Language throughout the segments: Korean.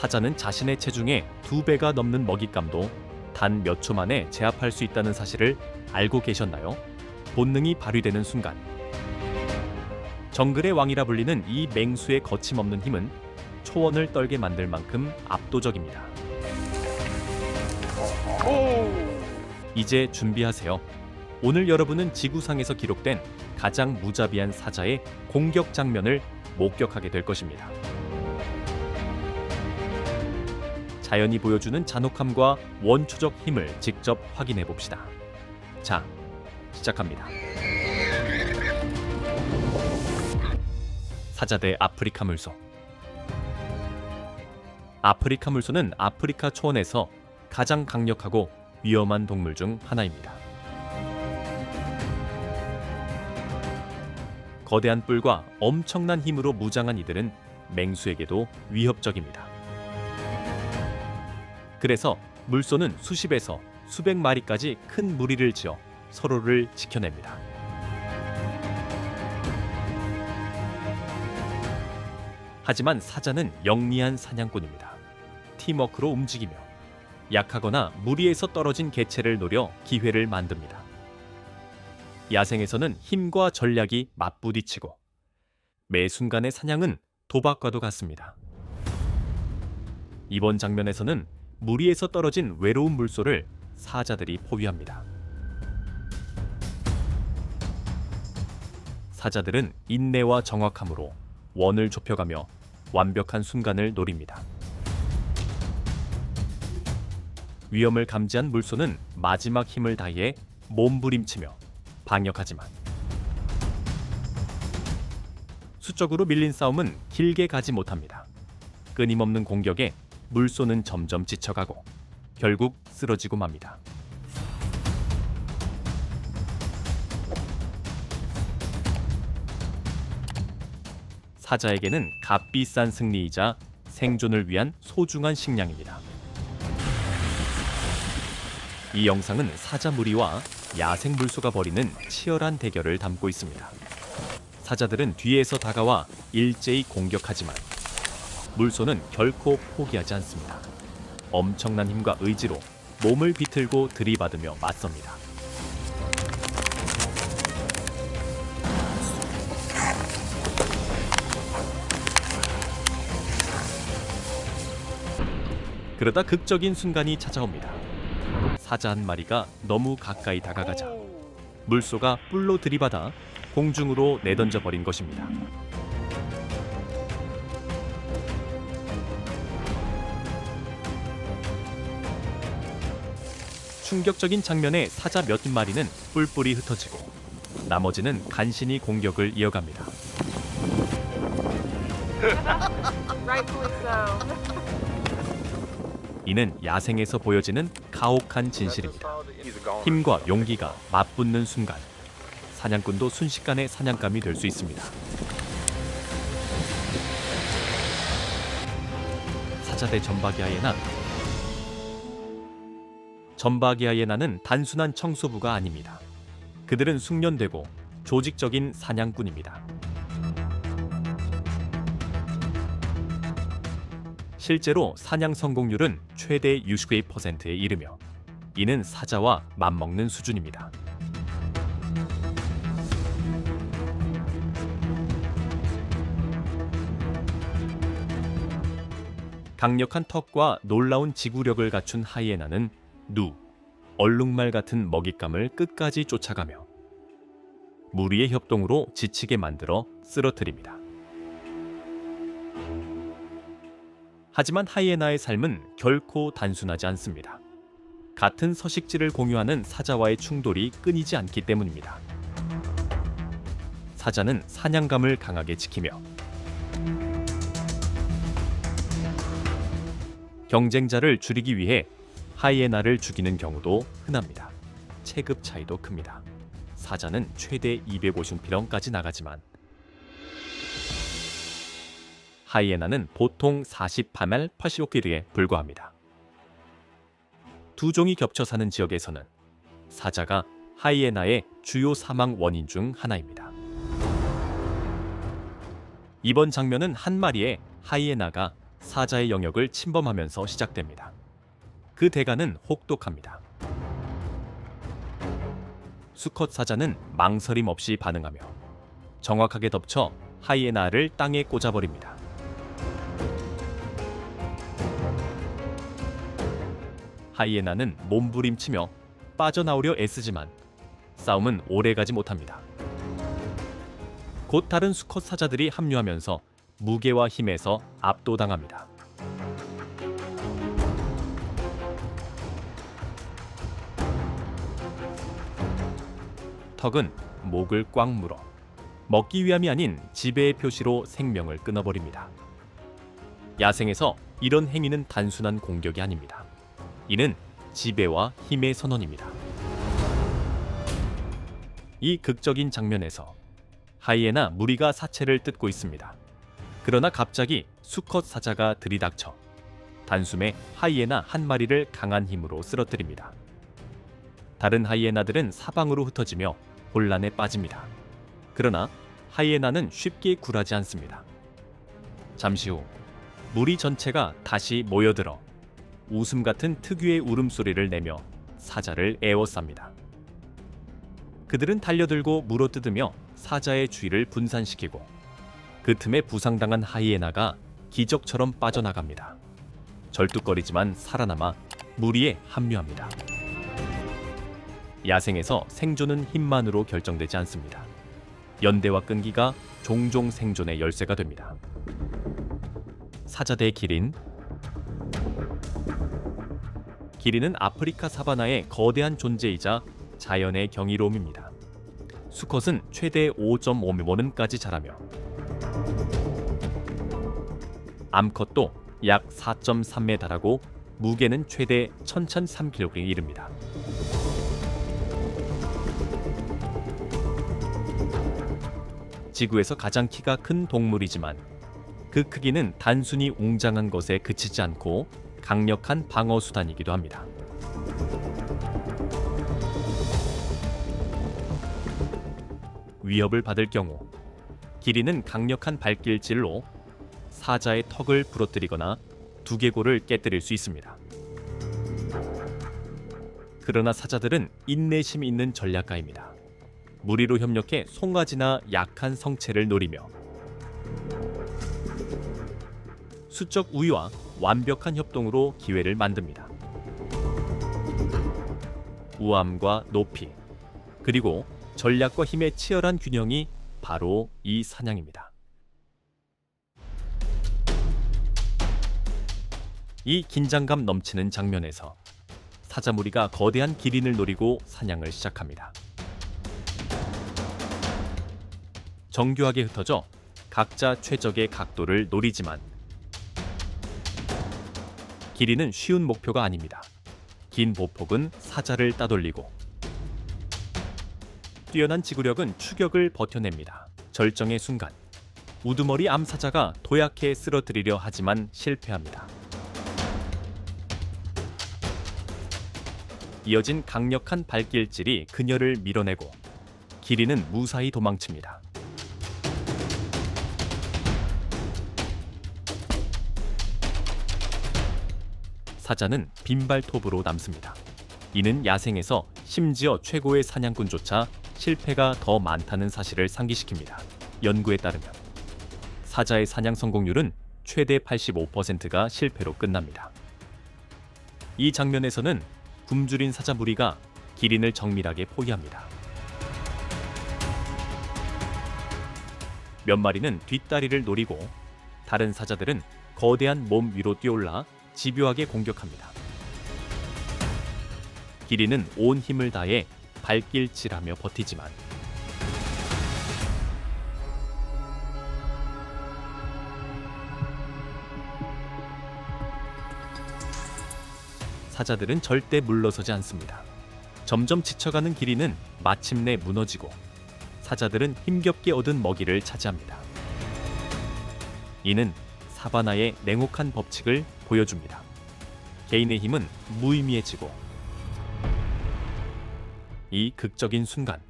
사자는 자신의 체중의 두 배가 넘는 먹잇감도 단 몇 초 만에 제압할 수 있다는 사실을 알고 계셨나요? 본능이 발휘되는 순간 정글의 왕이라 불리는 이 맹수의 거침없는 힘은 초원을 떨게 만들 만큼 압도적입니다. 이제 준비하세요. 오늘 여러분은 지구상에서 기록된 가장 무자비한 사자의 공격 장면을 목격하게 될 것입니다. 자연이 보여주는 잔혹함과 원초적 힘을 직접 확인해 봅시다. 자, 시작합니다. 사자 대 아프리카 물소. 아프리카 물소는 아프리카 초원에서 가장 강력하고 위험한 동물 중 하나입니다. 거대한 뿔과 엄청난 힘으로 무장한 이들은 맹수에게도 위협적입니다. 그래서 물소는 수십에서 수백 마리까지 큰 무리를 지어 서로를 지켜냅니다. 하지만 사자는 영리한 사냥꾼입니다. 팀워크로 움직이며 약하거나 무리에서 떨어진 개체를 노려 기회를 만듭니다. 야생에서는 힘과 전략이 맞부딪히고 매 순간의 사냥은 도박과도 같습니다. 이번 장면에서는 무리에서 떨어진 외로운 물소를 사자들이 포위합니다. 사자들은 인내와 정확함으로 원을 좁혀가며 완벽한 순간을 노립니다. 위험을 감지한 물소는 마지막 힘을 다해 몸부림치며 방역하지만 수적으로 밀린 싸움은 길게 가지 못합니다. 끊임없는 공격에 물소는 점점 지쳐가고 결국 쓰러지고 맙니다. 사자에게는 값비싼 승리이자 생존을 위한 소중한 식량입니다. 이 영상은 사자 무리와 야생 물소가 벌이는 치열한 대결을 담고 있습니다. 사자들은 뒤에서 다가와 일제히 공격하지만 물소는 결코 포기하지 않습니다. 엄청난 힘과 의지로 몸을 비틀고 들이받으며 맞섭니다. 그러다 극적인 순간이 찾아옵니다. 사자 한 마리가 너무 가까이 다가가자 물소가 뿔로 들이받아 공중으로 내던져 버린 것입니다. 충격적인 장면에 사자 몇 마리는 뿔뿔이 흩어지고 나머지는 간신히 공격을 이어갑니다. 이는 야생에서 보여지는 가혹한 진실입니다. 힘과 용기가 맞붙는 순간 사냥꾼도 순식간에 사냥감이 될 수 있습니다. 사자 대 전박이 하예나 전박이 하예나는 단순한 청소부가 아닙니다. 그들은 숙련되고 조직적인 사냥꾼입니다. 실제로 사냥 성공률은 최대 69%에 이르며 이는 사자와 맞먹는 수준입니다. 강력한 턱과 놀라운 지구력을 갖춘 하이에나는 누, 얼룩말 같은 먹잇감을 끝까지 쫓아가며 무리의 협동으로 지치게 만들어 쓰러뜨립니다. 하지만 하이에나의 삶은 결코 단순하지 않습니다. 같은 서식지를 공유하는 사자와의 충돌이 끊이지 않기 때문입니다. 사자는 사냥감을 강하게 지키며 경쟁자를 줄이기 위해 하이에나를 죽이는 경우도 흔합니다. 체급 차이도 큽니다. 사자는 최대 250피런까지 나가지만 하이에나는 보통 48말 85kg에 불과합니다. 두 종이 겹쳐 사는 지역에서는 사자가 하이에나의 주요 사망 원인 중 하나입니다. 이번 장면은 한 마리의 하이에나가 사자의 영역을 침범하면서 시작됩니다. 그 대가는 혹독합니다. 수컷 사자는 망설임 없이 반응하며 정확하게 덮쳐 하이에나를 땅에 꽂아버립니다. 하이에나는 몸부림치며 빠져나오려 애쓰지만 싸움은 오래가지 못합니다. 곧 다른 수컷 사자들이 합류하면서 무게와 힘에서 압도당합니다. 턱은 목을 꽉 물어 먹기 위함이 아닌 지배의 표시로 생명을 끊어버립니다. 야생에서 이런 행위는 단순한 공격이 아닙니다. 이는 지배와 힘의 선언입니다. 이 극적인 장면에서 하이에나 무리가 사체를 뜯고 있습니다. 그러나 갑자기 수컷 사자가 들이닥쳐 단숨에 하이에나 한 마리를 강한 힘으로 쓰러뜨립니다. 다른 하이에나들은 사방으로 흩어지며 혼란에 빠집니다. 그러나 하이에나는 쉽게 굴하지 않습니다. 잠시 후 무리 전체가 다시 모여들어 웃음 같은 특유의 울음소리를 내며 사자를 애워쌉니다. 그들은 달려들고 물어뜯으며 사자의 주의를 분산시키고 그 틈에 부상당한 하이에나가 기적처럼 빠져나갑니다. 절뚝거리지만 살아남아 무리에 합류합니다. 야생에서 생존은 힘만으로 결정되지 않습니다. 연대와 끈기가 종종 생존의 열쇠가 됩니다. 사자대 기린 기린은 아프리카 사바나의 거대한 존재이자 자연의 경이로움입니다. 수컷은 최대 5.5m까지 자라며 암컷도 약 4.3에 달하고 무게는 최대 1,003kg에 이릅니다. 지구에서 가장 키가 큰 동물이지만 그 크기는 단순히 웅장한 것에 그치지 않고 강력한 방어 수단이기도 합니다. 위협을 받을 경우 기린은 강력한 발길질로 사자의 턱을 부러뜨리거나 두개골을 깨뜨릴 수 있습니다. 그러나 사자들은 인내심 있는 전략가입니다. 무리로 협력해 송아지나 약한 성체를 노리며 수적 우위와 완벽한 협동으로 기회를 만듭니다. 우암과 높이 그리고 전략과 힘의 치열한 균형이 바로 이 사냥입니다. 이 긴장감 넘치는 장면에서 사자 무리가 거대한 기린을 노리고 사냥을 시작합니다. 정교하게 흩어져 각자 최적의 각도를 노리지만 기린은 쉬운 목표가 아닙니다. 긴 보폭은 사자를 따돌리고 뛰어난 지구력은 추격을 버텨냅니다. 절정의 순간 우두머리 암사자가 도약해 쓰러뜨리려 하지만 실패합니다. 이어진 강력한 발길질이 그녀를 밀어내고 기린은 무사히 도망칩니다. 사자는 빈발톱으로 남습니다. 이는 야생에서 심지어 최고의 사냥꾼조차 실패가 더 많다는 사실을 상기시킵니다. 연구에 따르면 사자의 사냥 성공률은 최대 85%가 실패로 끝납니다. 이 장면에서는 굶주린 사자 무리가 기린을 정밀하게 포위합니다. 몇 마리는 뒷다리를 노리고 다른 사자들은 거대한 몸 위로 뛰어올라 집요하게 공격합니다. 기린은 온 힘을 다해 발길질하며 버티지만 사자들은 절대 물러서지 않습니다. 점점 지쳐가는 기린은 마침내 무너지고 사자들은 힘겹게 얻은 먹이를 차지합니다. 이는 사바나의 냉혹한 법칙을 보여줍니다. 개인의 힘은 무의미해지고 이 극적인 순간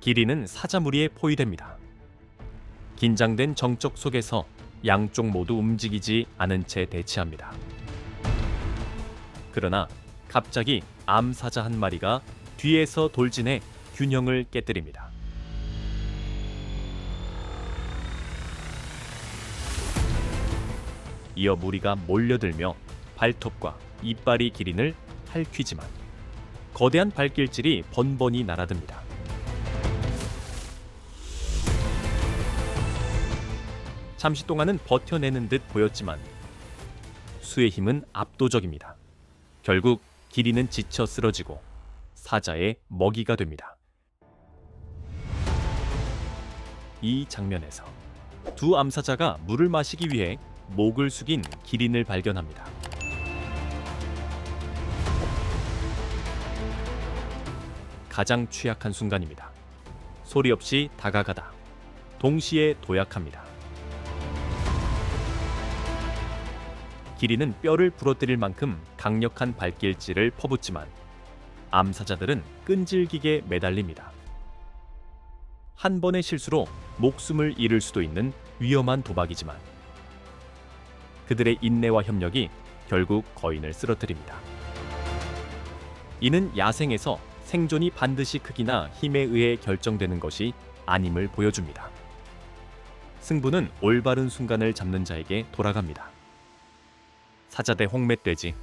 기린은 사자 무리에 포위됩니다. 긴장된 정적 속에서 양쪽 모두 움직이지 않은 채 대치합니다. 그러나 갑자기 암사자 한 마리가 뒤에서 돌진해 균형을 깨뜨립니다. 이어 무리가 몰려들며 발톱과 이빨이 기린을 핥히지만 거대한 발길질이 번번이 날아듭니다. 잠시 동안은 버텨내는 듯 보였지만 수의 힘은 압도적입니다. 결국 기린은 지쳐 쓰러지고 사자의 먹이가 됩니다. 이 장면에서 두 암사자가 물을 마시기 위해 목을 숙인 기린을 발견합니다. 가장 취약한 순간입니다. 소리 없이 다가가다 동시에 도약합니다. 기린은 뼈를 부러뜨릴 만큼 강력한 발길질을 퍼붓지만 암사자들은 끈질기게 매달립니다. 한 번의 실수로 목숨을 잃을 수도 있는 위험한 도박이지만 그들의 인내와 협력이 결국 거인을 쓰러뜨립니다. 이는 야생에서 생존이 반드시 크기나 힘에 의해 결정되는 것이 아님을 보여줍니다. 승부는 올바른 순간을 잡는 자에게 돌아갑니다. 사자 대 홍매돼지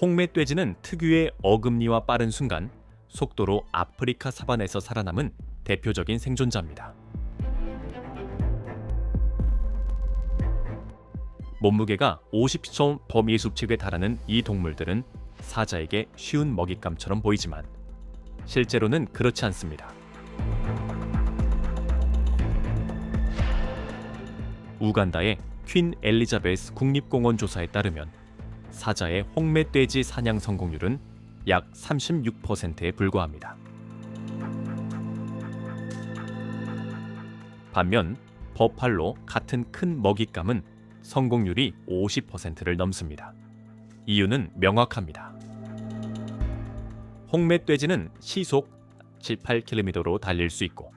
홍매돼지는 특유의 어금니와 빠른 순간 속도로 아프리카 사반에서 살아남은 대표적인 생존자입니다. 몸무게가 50톤 범위 수칙에 달하는 이 동물들은 사자에게 쉬운 먹잇감처럼 보이지만 실제로는 그렇지 않습니다. 우간다의 퀸 엘리자베스 국립공원 조사에 따르면 사자의 홍매돼지 사냥 성공률은 약 36%에 불과합니다. 반면 버팔로 같은 큰 먹잇감은 성공률이 50%를 넘습니다. 이유는 명확합니다. 홍매돼지는 시속 7, 8km로 달릴 수 있고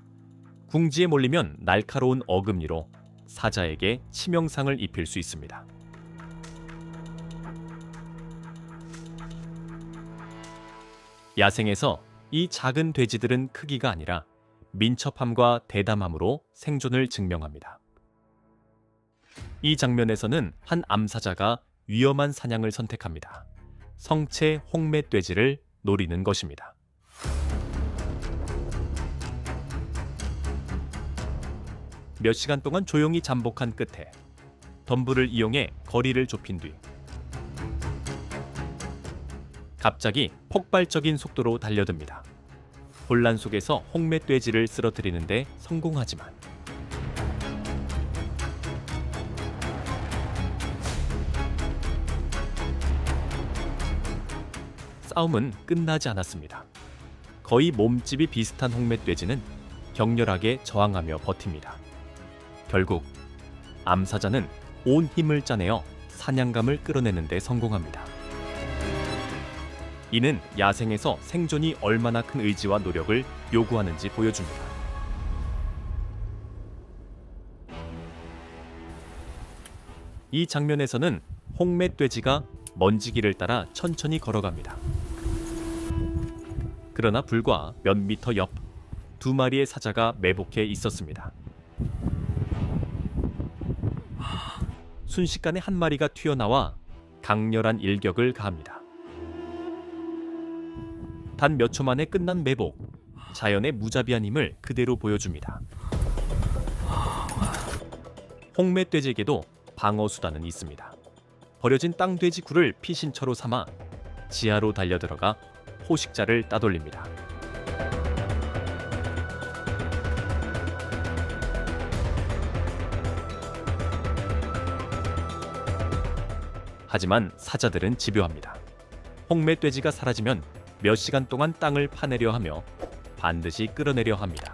궁지에 몰리면 날카로운 어금니로 사자에게 치명상을 입힐 수 있습니다. 야생에서 이 작은 돼지들은 크기가 아니라 민첩함과 대담함으로 생존을 증명합니다. 이 장면에서는 한 암사자가 위험한 사냥을 선택합니다. 성체 홍매돼지를 노리는 것입니다. 몇 시간 동안 조용히 잠복한 끝에 덤불을 이용해 거리를 좁힌 뒤 갑자기 폭발적인 속도로 달려듭니다. 혼란 속에서 홍매돼지를 쓰러뜨리는데 성공하지만 싸움은 끝나지 않았습니다. 거의 몸집이 비슷한 홍매돼지는 격렬하게 저항하며 버팁니다. 결국 암사자는 온 힘을 짜내어 사냥감을 끌어내는 데 성공합니다. 이는 야생에서 생존이 얼마나 큰 의지와 노력을 요구하는지 보여줍니다. 이 장면에서는 홍매돼지가 먼지길을 따라 천천히 걸어갑니다. 그러나 불과 몇 미터 옆 두 마리의 사자가 매복해 있었습니다. 순식간에 한 마리가 튀어나와 강렬한 일격을 가합니다. 단 몇 초 만에 끝난 매복, 자연의 무자비한 힘을 그대로 보여줍니다. 홍매돼지에게도 방어 수단은 있습니다. 버려진 땅돼지 굴을 피신처로 삼아 지하로 달려들어가 포식자를 따돌립니다. 하지만 사자들은 집요합니다. 홍매돼지가 사라지면 몇 시간 동안 땅을 파내려 하며 반드시 끌어내려 합니다.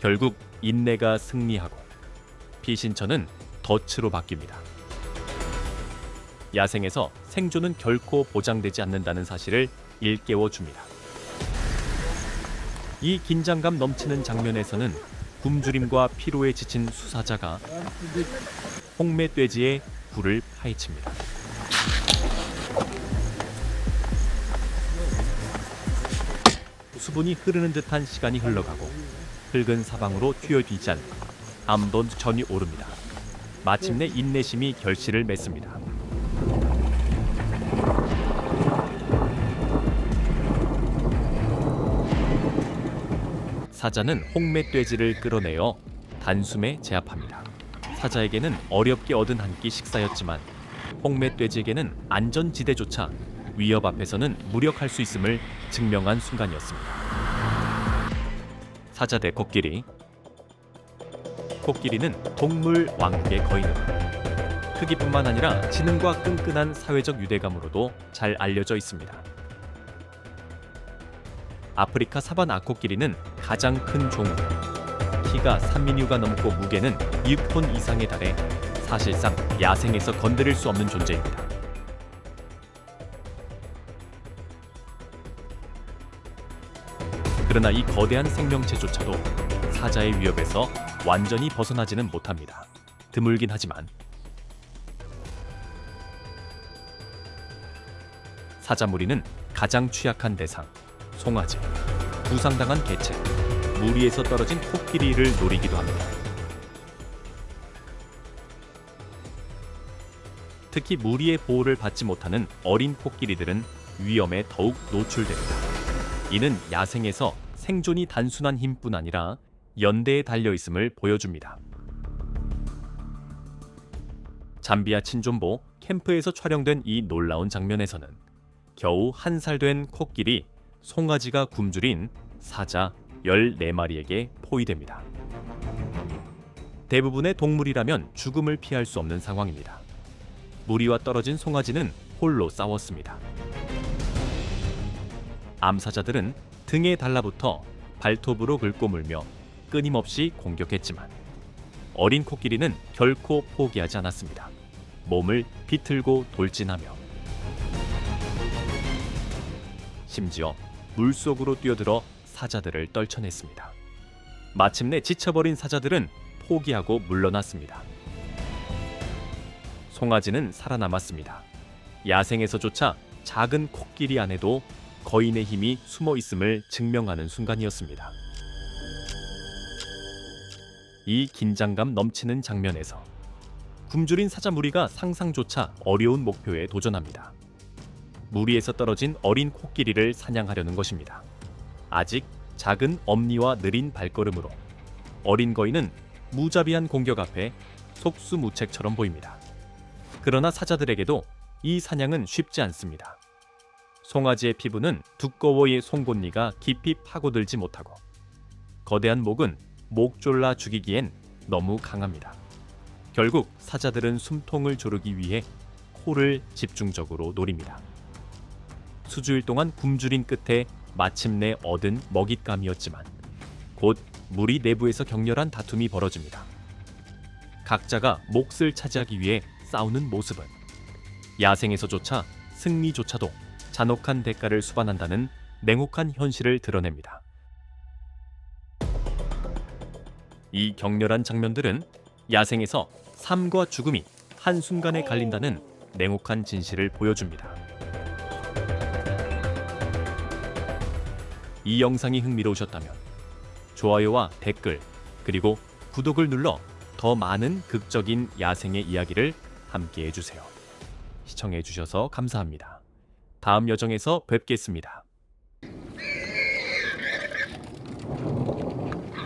결국 인내가 승리하고 피신처는 덫으로 바뀝니다. 야생에서 생존은 결코 보장되지 않는다는 사실을 일깨워 줍니다. 이 긴장감 넘치는 장면에서는 굶주림과 피로에 지친 수사자가 홍매돼지의 불을 파헤칩니다. 수분이 흐르는 듯한 시간이 흘러가고 흙은 사방으로 튀어뒤잔 암돈 전이 오릅니다. 마침내 인내심이 결실을 맺습니다. 사자는 홍매돼지를 끌어내어 단숨에 제압합니다. 사자에게는 어렵게 얻은 한 끼 식사였지만 홍매돼지에게는 안전지대조차 위협 앞에서는 무력할 수 있음을 증명한 순간이었습니다. 사자 대 코끼리 코끼리는 동물 왕국의 거인으로 크기뿐만 아니라 지능과 끈끈한 사회적 유대감으로도 잘 알려져 있습니다. 아프리카 사바나 코끼리는 가장 큰 종으로 키가 3미뉴가 넘고 무게는 6톤 이상에 달해 사실상 야생에서 건드릴 수 없는 존재입니다. 그러나 이 거대한 생명체조차도 사자의 위협에서 완전히 벗어나지는 못합니다. 드물긴 하지만 사자 무리는 가장 취약한 대상, 송아지, 부상당한 개체, 무리에서 떨어진 코끼리를 노리기도 합니다. 특히 무리의 보호를 받지 못하는 어린 코끼리들은 위험에 더욱 노출됩니다. 이는 야생에서 생존이 단순한 힘뿐 아니라 연대에 달려 있음을 보여줍니다. 잠비아 친존보 캠프에서 촬영된 이 놀라운 장면에서는 겨우 한 살 된 코끼리 송아지가 굶주린 사자 14마리에게 포위됩니다. 대부분의 동물이라면 죽음을 피할 수 없는 상황입니다. 무리와 떨어진 송아지는 홀로 싸웠습니다. 암사자들은 등에 달라붙어 발톱으로 긁고 물며 끊임없이 공격했지만 어린 코끼리는 결코 포기하지 않았습니다. 몸을 비틀고 돌진하며 심지어 물속으로 뛰어들어 사자들을 떨쳐냈습니다. 마침내 지쳐버린 사자들은 포기하고 물러났습니다. 송아지는 살아남았습니다. 야생에서조차 작은 코끼리 안에도 거인의 힘이 숨어 있음을 증명하는 순간이었습니다. 이 긴장감 넘치는 장면에서 굶주린 사자 무리가 상상조차 어려운 목표에 도전합니다. 무리에서 떨어진 어린 코끼리를 사냥하려는 것입니다. 아직 작은 엄니와 느린 발걸음으로 어린 거인은 무자비한 공격 앞에 속수무책처럼 보입니다. 그러나 사자들에게도 이 사냥은 쉽지 않습니다. 송아지의 피부는 두꺼워의 송곳니가 깊이 파고들지 못하고 거대한 목은 목 졸라 죽이기엔 너무 강합니다. 결국 사자들은 숨통을 조르기 위해 코를 집중적으로 노립니다. 수주일 동안 굶주린 끝에 마침내 얻은 먹잇감이었지만 곧 무리 내부에서 격렬한 다툼이 벌어집니다. 각자가 몫을 차지하기 위해 싸우는 모습은 야생에서조차 승리조차도 잔혹한 대가를 수반한다는 냉혹한 현실을 드러냅니다. 이 격렬한 장면들은 야생에서 삶과 죽음이 한순간에 갈린다는 냉혹한 진실을 보여줍니다. 이 영상이 흥미로우셨다면 좋아요와 댓글 그리고 구독을 눌러 더 많은 극적인 야생의 이야기를 함께 해주세요. 시청해주셔서 감사합니다. 다음 여정에서 뵙겠습니다.